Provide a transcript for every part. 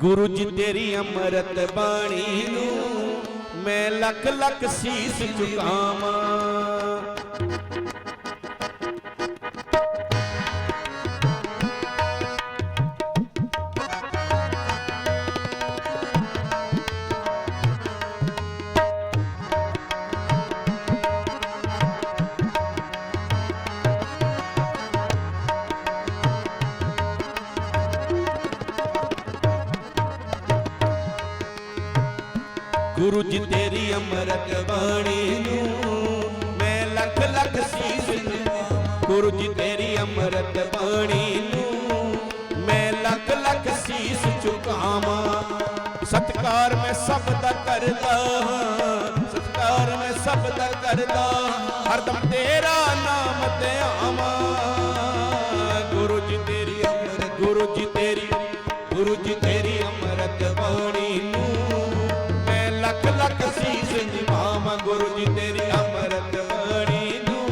ਗੁਰੂ ਜੀ ਤੇਰੀ ਅੰਮ੍ਰਿਤ ਬਾਣੀ ਨੂੰ ਮੈਂ ਲੱਖ ਲੱਖ ਸੀਸ ਝੁਕਾਵਾਂ ਗੁਰੂ ਜੀ ਤੇਰੀ ਅੰਮ੍ਰਿਤ ਬਾਣੀ ਨੂੰ ਮੈਂ ਲੱਖ ਲੱਖ ਸੀਸ ਝੁਕਾਵਾਂ ਗੁਰੂ ਜੀ ਤੇਰੀ ਅੰਮ੍ਰਿਤ ਬਾਣੀ ਨੂੰ ਮੈਂ ਲੱਖ ਲੱਖ ਸੀਸ ਝੁਕਾਵਾਂ ਸਤਕਾਰ ਮੈਂ ਸਭ ਦਾ ਕਰਦਾ ਹਾਂ ਸਤਕਾਰ ਮੈਂ ਸਭ ਦਾ ਕਰਦਾ। ਹਰ ਹਰਦਮ ਤੇਰਾ ਨਾਮ ਤੇ ਨਿਭਾਵਾਂ ਗੁਰੂ ਜੀ ਤੇਰੀ ਅੰਮ੍ਰਿਤ ਬਾਣੀ ਨੂੰ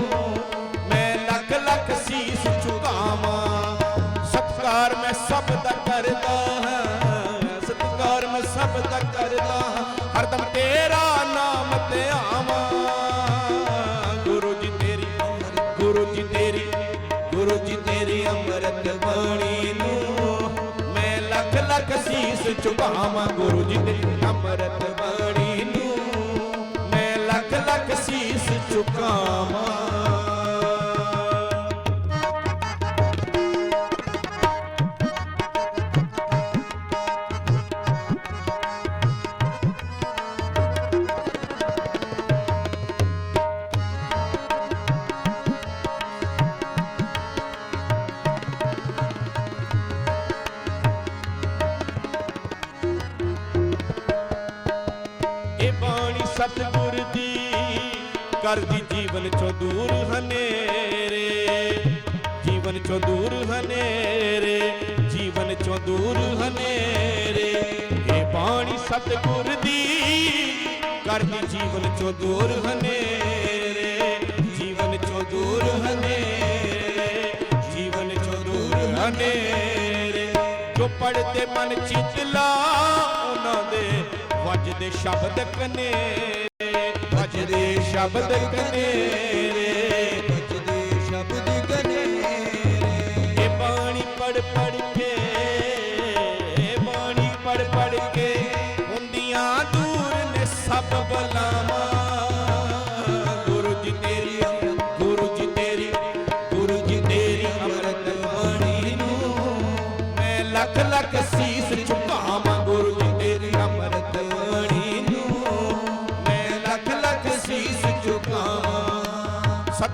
ਮੈਂ ਲੱਖ ਲੱਖ ਸੀਸ ਝੁਕਾਵਾਂ ਸਤਕਾਰ ਮੈਂ ਸਭ ਦਾ ਕਰਦਾ ਹਾਂ। ਸਤਕਾਰ ਮੈਂ ਸਭ ਦਾ ਕਰਦਾ ਹਾਂ। ਹਰਦਮ ਤੇਰਾ ਨਾਮ ਤੇ ਆਵਾਂ। ਗੁਰੂ ਜੀ ਤੇਰੀ ਅੰਮ੍ਰਿਤ, ਗੁਰੂ ਜੀ ਤੇਰੀ, ਗੁਰੂ ਜੀ ਤੇਰੀ ਅੰਮ੍ਰਿਤ ਬਾਣੀ ਨੂੰ ਮੈਂ ਲੱਖ ਲੱਖ ਸੀਸ ਝੁਕਾਵਾਂ ਗੁਰੂ ਜੀ ਤੇਰੀ ਅੰਮ੍ਰਿਤ ਬਾਣੀ ਸਤਿਗੁਰ ਦੀ ਕਰਦੀ ਜੀਵਨ ਚੋਂ ਦੂਰ ਹਨੇਰੇ, ਜੀਵਨ ਚੋਂ ਦੂਰ ਹਨੇਰੇ, ਜੀਵਨ ਚੋਂ ਦੂਰ ਹਨੇਰੇ। ਇਹ ਬਾਣੀ ਸਤਿਗੁਰ ਦੀ ਕਰਦੀ ਜੀਵਨ ਚੋਂ ਦੂਰ ਹਨੇਰੇ, ਜੀਵਨ ਚੋਂ ਦੂਰ ਹਨੇਰੇ, ਜੀਵਨ ਚੋਂ ਦੂਰ ਹਨੇਰੇ। ਜੋ ਪੜਦੇ ਮਨ ਚਿਤਲਾ ਉਹਨਾਂ ਦੇ ਵੱਜਦੇ ਸ਼ਬਦ ਕਨੇਰੇ ਵੱਜਦੇ ਸ਼ਬਦ ਕਨੇਰੇ।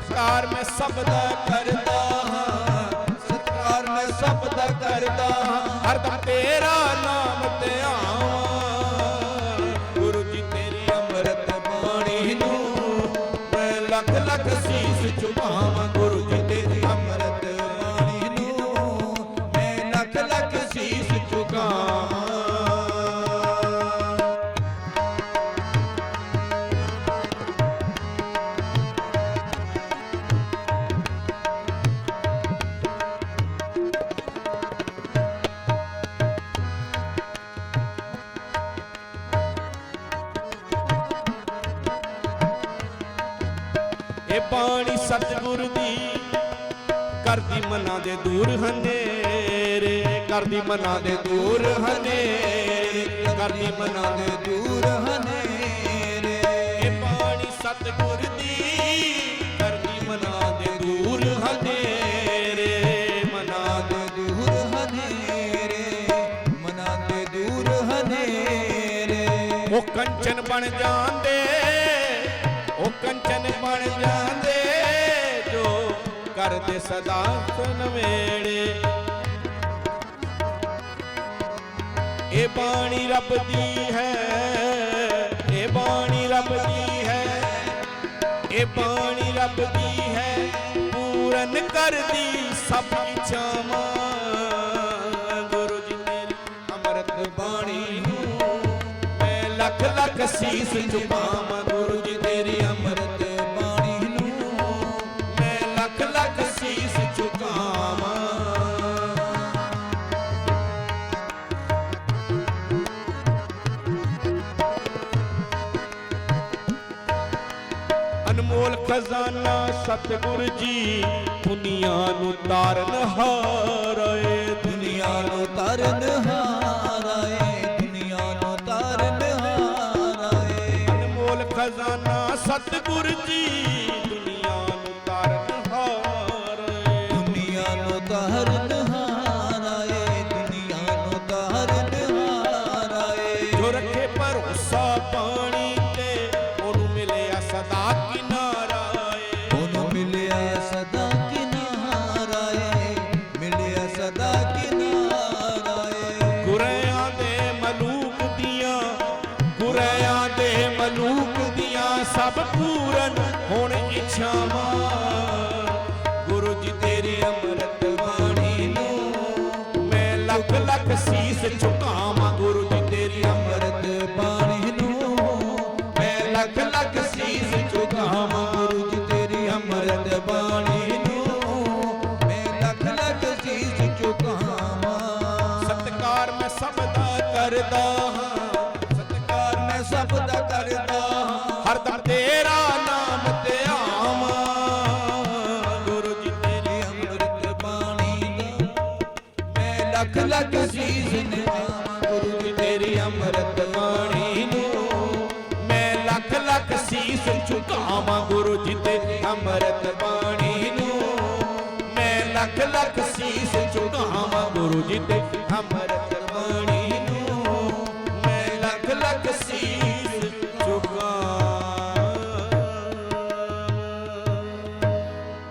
ਸਤਕਾਰ ਮੈਂ ਸਭ ਦਾ ਕਰਦਾ ਹਾਂ ਸਤਕਾਰ ਮੈਂ ਸਭ ਦਾ ਕਰਦਾ ਹਾਂ। ਹਰਦਮ ਤੇਰਾ ਬਾਣੀ ਸਤਿਗੁਰ ਦੀ। ਕਰਦੀ ਮਨਾਂ ਦੇ ਦੂਰ ਹਨੇਰੇ ਕਰਦੀ ਮਨਾਂ ਦੇ ਦੂਰ ਹਨੇਰੇ ਕਰਦੀ ਮਨਾਂ ਦੇ ਦੂਰ ਹਨੇਰੇ। ਇਹ ਬਾਣੀ ਸਤਿਗੁਰ ਦੀ ਕਰਦੀ ਮਨਾਂ ਦੇ ਦੂਰ ਹਨੇਰੇ। ਮਨਾਂ ਦੇ ਦੂਰ ਹਨੇਰੇ, ਮਨਾਂ ਦੇ ਦੂਰ ਹਨੇਰੇ। ਉਹ ਕੰਚਨ ਬਣ ਜਾਂਦੇ ਉਹ ਕੰਚਨ ਬਣ ਜਾਂਦੇ ਜੋ ਕਰਦੇ ਸਦਾ ਸੁਨਵੇੜੇ। ਇਹ ਬਾਣੀ ਰੱਬ ਦੀ ਹੈ, ਇਹ ਬਾਣੀ ਰੱਬ ਦੀ ਹੈ, ਇਹ ਬਾਣੀ ਰੱਬ ਦੀ ਹੈ, ਪੂਰਨ ਕਰਦੀ ਸਭ ਇੱਛਾਵਾਂ। ਗੁਰੂ ਜੀ ਤੇਰੀ ਅੰਮ੍ਰਿਤ ਬਾਣੀ ਨੂੰ ਮੈਂ ਲੱਖ ਲੱਖ ਸੀਸ ਝੁਕਾਵਾਂ ਖਜ਼ਾਨਾ ਸਤਿਗੁਰ ਜੀ ਦੁਨੀਆ ਨੂੰ ਤਾਰਨ ਹਾਰੇ ਮਲੂਕ ਦੀਆਂ ਸਭ ਪੂਰਨ ਹੁਣ ਇੱਛਾਵਾਂ। ਗੁਰੂ ਜੀ ਤੇਰੀ ਅੰਮ੍ਰਿਤ ਬਾਣੀ ਨੂੰ ਮੈਂ ਲੱਖ ਲੱਖ ਸੀਸ ਝੁਕਾਵਾਂ। ਗੁਰੂ ਜੀ ਤੇਰੀ ਅੰਮ੍ਰਿਤ ਅੰਮ੍ਰਿਤ ਬਾਣੀ ਨੂੰ ਮੈਂ ਲੱਖ ਲੱਖ ਸੀਸ ਝੁਕਾਵਾਂ। ਗੁਰੂ ਜੀ ਤੇਰੀ ਅੰਮ੍ਰਿਤ ਬਾਣੀ ਨੂੰ ਮੈਂ ਲੱਖ ਲੱਖ ਸੀਸ ਝੁਕਾਵਾਂ। ਸਤਕਾਰ ਮੈਂ ਸਭ ਦਾ ਕਰਦਾ ਹਾਂ। ਲੱਖ ਲੱਖ ਸੀਸ ਨਿਵਾਵਾਂ ਗੁਰੂ ਜੀ ਤੇਰੀ ਅੰਮ੍ਰਿਤ ਬਾਣੀ ਨੂੰ। ਮੈਂ ਲੱਖ ਲੱਖ ਸੀਸ ਝੁਕਾਵਾਂ, ਗੁਰੂ ਜੀ ਤੇਰੀ ਅੰਮ੍ਰਿਤ ਬਾਣੀ ਨੂੰ। ਮੈਂ ਲੱਖ ਲੱਖ ਸੀਸ ਝੁਕਾਵਾਂ, ਗੁਰੂ ਜੀ ਤੇਰੀ ਅੰਮ੍ਰਿਤ ਬਾਣੀ ਨੂੰ। ਮੈਂ ਲੱਖ ਲੱਖ ਸੀਸ